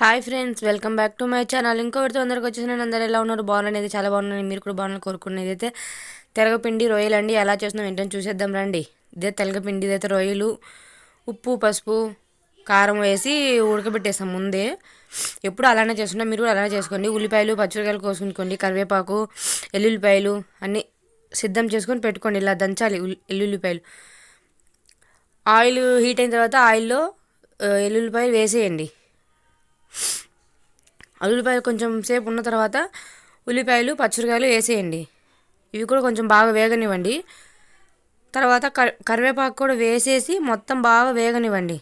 Hi friends welcome back to my channel ఇంకొకటి విడత అందరికి వచ్చేసిన అందరు ఎలా ఉన్నారు? బాగున్నాను చాలా బాగున్నాను. మీరు కూడా బాగున్నారు కోరుకునేది అయితే తెలగపిండి రొయ్యలు అండి. ఎలా చేస్తున్నాం ఏంటని చూసేద్దాం రండి. ఇదే తెలగపిండి ఇదైతే రొయ్యలు ఉప్పు పసుపు కారం వేసి ఉడకబెట్టేస్తాం ముందే. ఎప్పుడు అలానే చేస్తున్నా మీరు కూడా అలానే చేసుకోండి. ఉల్లిపాయలు పచ్చిమిరకాయలు కోసుకుంటుకోండి కరివేపాకు ఎల్లుల్లిపాయలు అన్నీ సిద్ధం చేసుకొని పెట్టుకోండి. ఇలా దంచాలి ఎల్లుల్లిపాయలు. ఆయిల్ హీట్ అయిన తర్వాత ఆయిల్లో ఎల్లుల్లిపాయలు వేసేయండి. ఉల్లిపాయలు కొంచెం సేపు ఉన్న తర్వాత ఉల్లిపాయలు పచ్చిమిరకాయలు వేసేయండి. ఇవి కూడా కొంచెం బాగా వేగనివ్వండి. తర్వాత కరివేపాకు కూడా వేసేసి మొత్తం బాగా వేగనివ్వండి.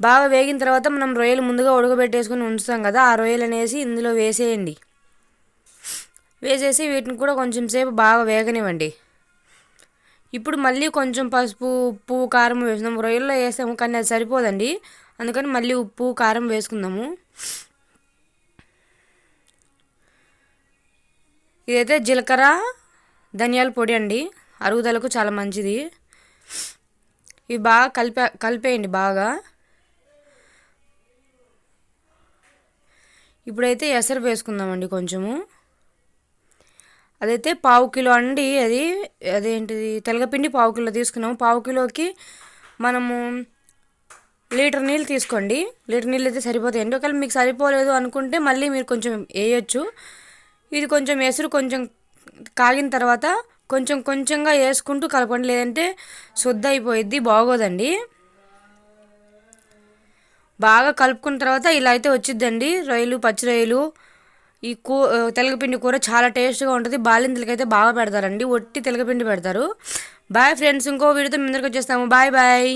బాగా వేగిన తర్వాత మనం రొయ్యలు ముందుగా ఉడకబెట్టేసుకొని ఉంచుతాం కదా ఆ రొయ్యలు అనేసి ఇందులో వేసేయండి. వేసేసి వీటిని కూడా కొంచెం సేపు బాగా వేగనివ్వండి. ఇప్పుడు మళ్ళీ కొంచెం పసుపు ఉప్పు కారం వేసినాం. రొయ్యల్లో వేసాము కానీ అది సరిపోదండి. అందుకని మళ్ళీ ఉప్పు కారం వేసుకుందాము. ఇదైతే జీలకర్ర ధనియాల పొడి అండి. అరుగుదలకు చాలా మంచిది. ఇవి బాగా కలిపే కలిపేయండి బాగా. ఇప్పుడైతే ఎసరు వేసుకుందామండి కొంచెము. అదైతే పావు కిలో అండి అది. అదేంటిది? తెలగపిండి పావు కిలో తీసుకున్నాము. పావు కిలోకి మనము లీటర్ నీళ్ళు తీసుకోండి. లీటర్ నీళ్ళు అయితే సరిపోతాయండి ఒకవేళ మీకు సరిపోలేదు అనుకుంటే మళ్ళీ మీరు కొంచెం వేయచ్చు. ఇది కొంచెం ఎసురు కొంచెం కాగిన తర్వాత కొంచెం కొంచెంగా వేసుకుంటూ కలపండి. లేదంటే శుద్ధ అయిపోయిద్ది బాగోదండి. బాగా కలుపుకున్న తర్వాత ఇలా అయితే వచ్చిద్దండి. రొయ్యలు పచ్చి రొయ్యలు ఈ కూ తెలగపిండి కూర చాలా టేస్ట్గా ఉంటుంది. బాలింతలకి అయితే బాగా పెడతారండి. ఒట్టి తెలగపిండి పెడతారు. బాయ్ ఫ్రెండ్స్ ఇంకో వీడియోతో మీ ముందరికి వచ్చేస్తాము. Bye bye.